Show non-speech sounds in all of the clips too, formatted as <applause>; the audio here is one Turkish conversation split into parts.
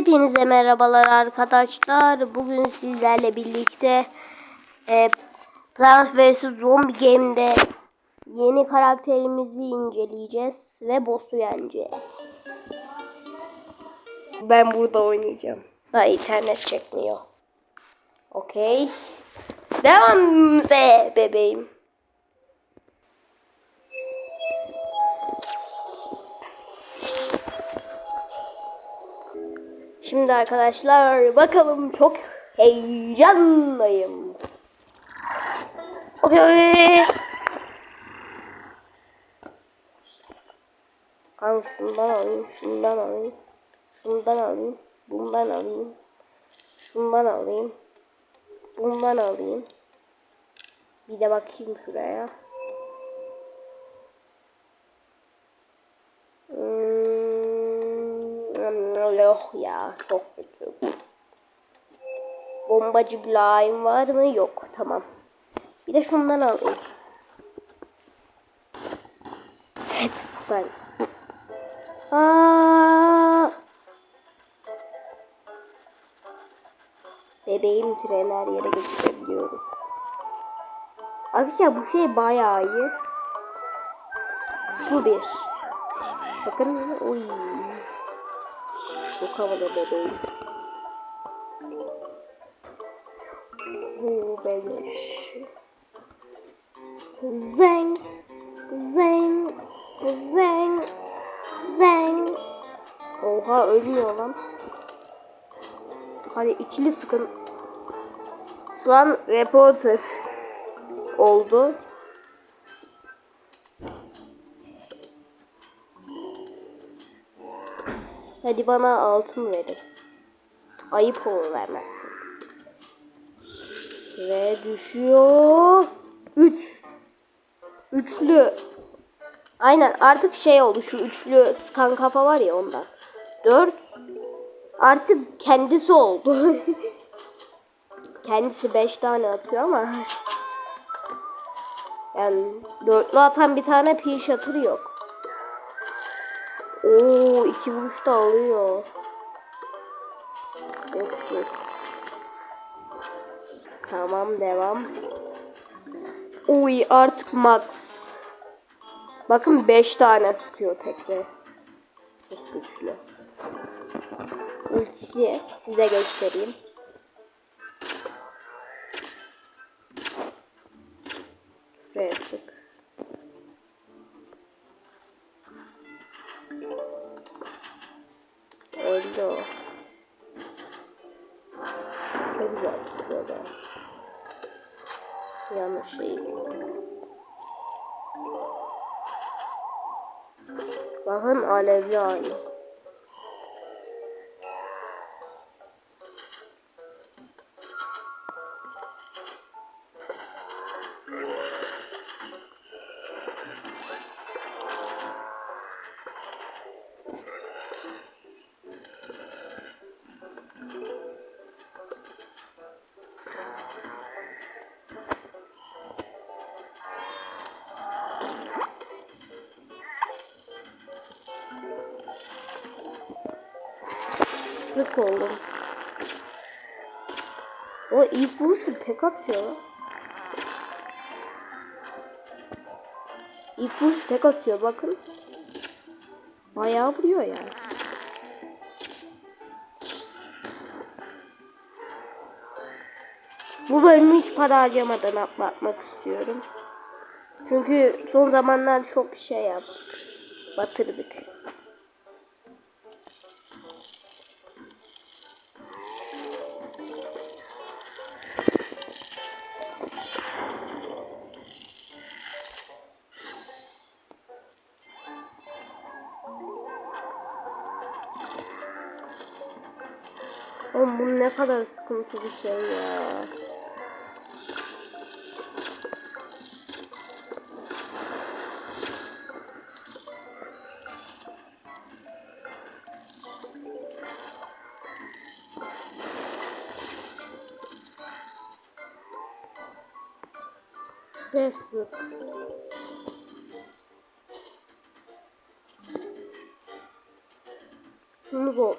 Hepinize merhabalar arkadaşlar. Bugün sizlerle birlikte e, Plants vs Zombie Game'de yeni karakterimizi inceleyeceğiz ve boss'u yeneceğiz. Ben burada oynayacağım. Daha internet çekmiyor. Okey. Devam ze bebeğim. Şimdi arkadaşlar bakalım çok heyecanlıyım. Okey. Kanka şundan alayım, şundan alayım, şundan alayım, bundan alayım, şundan alayım, bundan alayım. Bir de bakayım şuraya. Yok ya çok kötü. Bombacı Blind var mı? Yok tamam. Bir de şundan alayım. Set plant. Aa! Bebeğim tren her yere götürebiliyoruz. Arkadaşlar bu şey bayağı iyi. Bu bir. Bakın uy. Çok havalı bebeğim. Bu beleş. Zeng. Zeng. Zeng. Zeng. Oha ölmüyor lan. Hadi ikili sıkın. Şu an reporter oldu. Hadi bana altın verin. Ayıp olur vermezsiniz. Ve düşüyor. Üç. Üçlü. Aynen artık şey oldu şu üçlü skan kafa var ya ondan. Dört. Artık kendisi oldu. <laughs> kendisi beş tane atıyor ama. Yani dörtlü atan bir tane pil yok. Oo iki vuruş da alıyor. Olsun. Tamam devam. Uy artık max. Bakın 5 tane sıkıyor tekrar. Çok güçlü. Ultisi size göstereyim. Ve sık. Öldü o. Çok güzel sıkıyor da. Yanlış şey. Bakın alevli aynı. Sık oğlum. O ilk vuruşu tek atıyor lan. İlk vuruş tek atıyor bakın. Bayağı vuruyor yani. Bu bölümü hiç para harcamadan atlatmak istiyorum. Çünkü son zamanlar çok şey yaptık. Batırdık. Oğlum bu ne kadar sıkıntı bir şey ya. Ve sık. Şunu.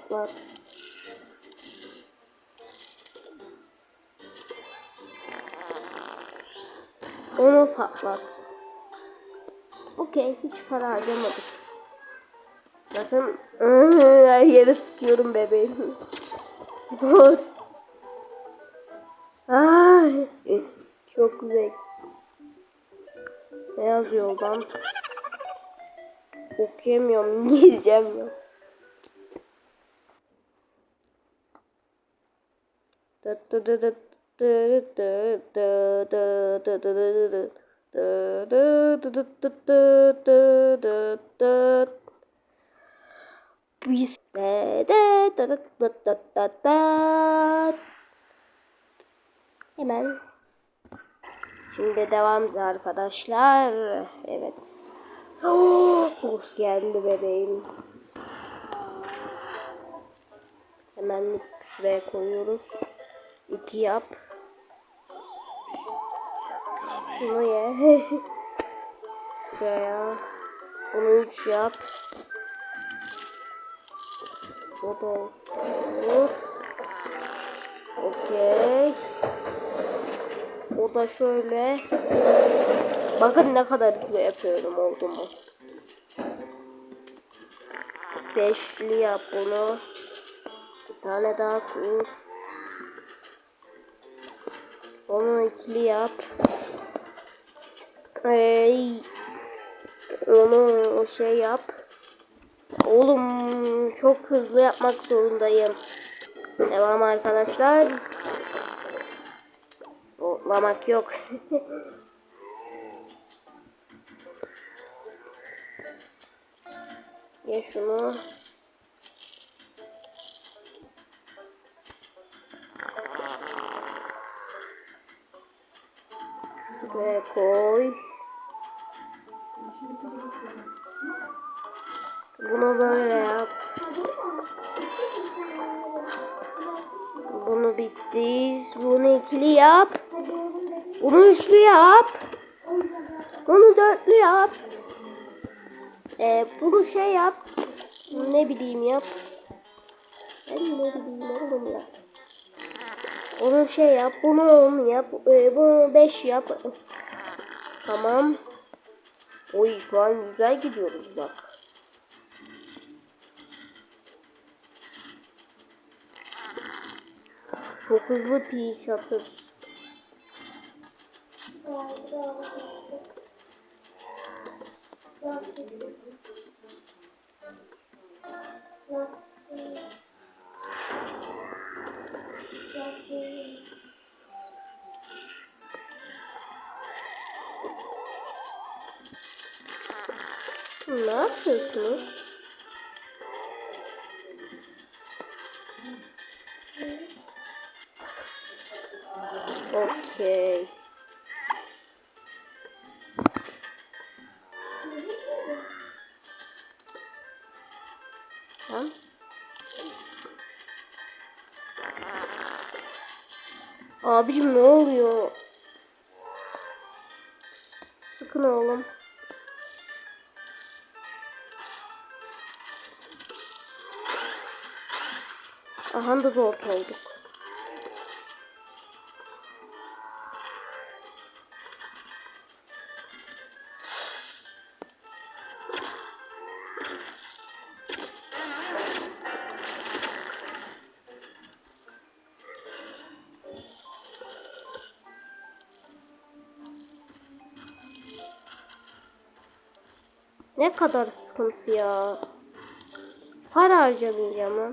Onu patlat. Okey hiç para harcamadık. Bakın <laughs> her yere sıkıyorum bebeğim. <laughs> Zor. Ay, çok güzel. Ne yazıyor oradan? Okuyamıyorum. <laughs> Gideceğim ya. Dıt dıt dıt biz Hemen. Şimdi devam arkadaşlar. Evet. <gasps> Hoş geldi bebeğim. Hemen şuraya koyuyoruz. 2 yap. Bunu ye. Şuraya. Bunu üç yap. O da olur. O da şöyle. Bakın ne kadar hızlı yapıyorum oldu mu? Beşli yap bunu. Bir tane daha kur. Onu ikili yap. Ey. Onu o şey yap. Oğlum çok hızlı yapmak zorundayım. Devam arkadaşlar. Zorlamak yok. <laughs> Ye şunu. Buraya koy. Bunu böyle yap. Bunu bitti. Bunu ikili yap. Bunu üçlü yap. Bunu dörtlü yap. Ee, bunu şey yap. Ne bileyim yap. Ben ne bileyim oğlum ya. Onu şey yap. Bunu on yap. Ee, bunu beş yap. Tamam. Oy şu an güzel gidiyoruz bak. Çok hızlı piş atır. Ne yapıyorsunuz? Abicim ne oluyor? Sıkın oğlum. Aha da zor olduk. Ne kadar sıkıntı ya. Para harcamayacağım ha.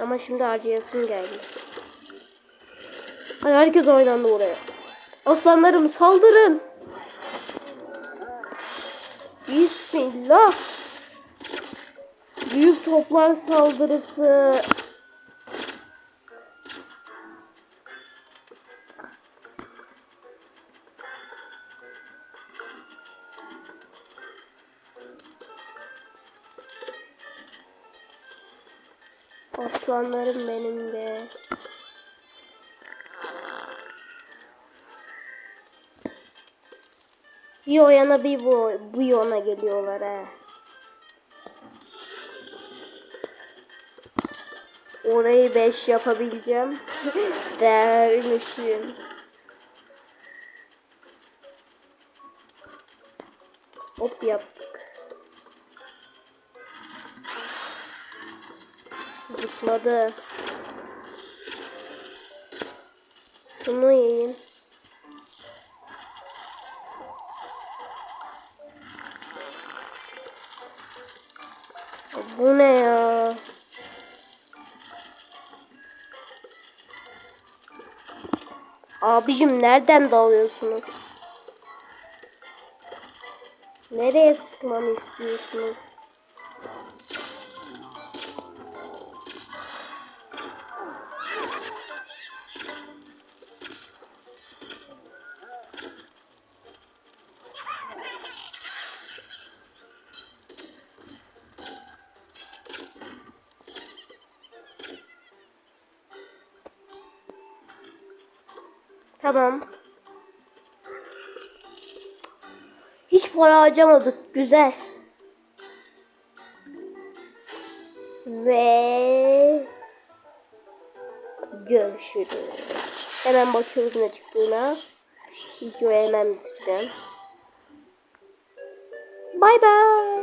Ama şimdi harcayasım geldi. Hadi herkes oynandı oraya. Aslanlarım saldırın. Bismillah. Büyük toplar saldırısı. Aslanlarım benim de. Bir o yana bir bu, bu yana geliyorlar he. Orayı 5 yapabileceğim. <laughs> Dermişim. Hop yaptım. Zıpladı. Şunu yiyin. Bu ne ya? Abicim nereden dalıyorsunuz? Nereye sıkmamı istiyorsunuz? Tamam. Hiç para harcamadık. Güzel. Ve görüşürüz. Hemen bakıyoruz ne çıktığına. Videoyu hemen bitireceğim. Bye bye.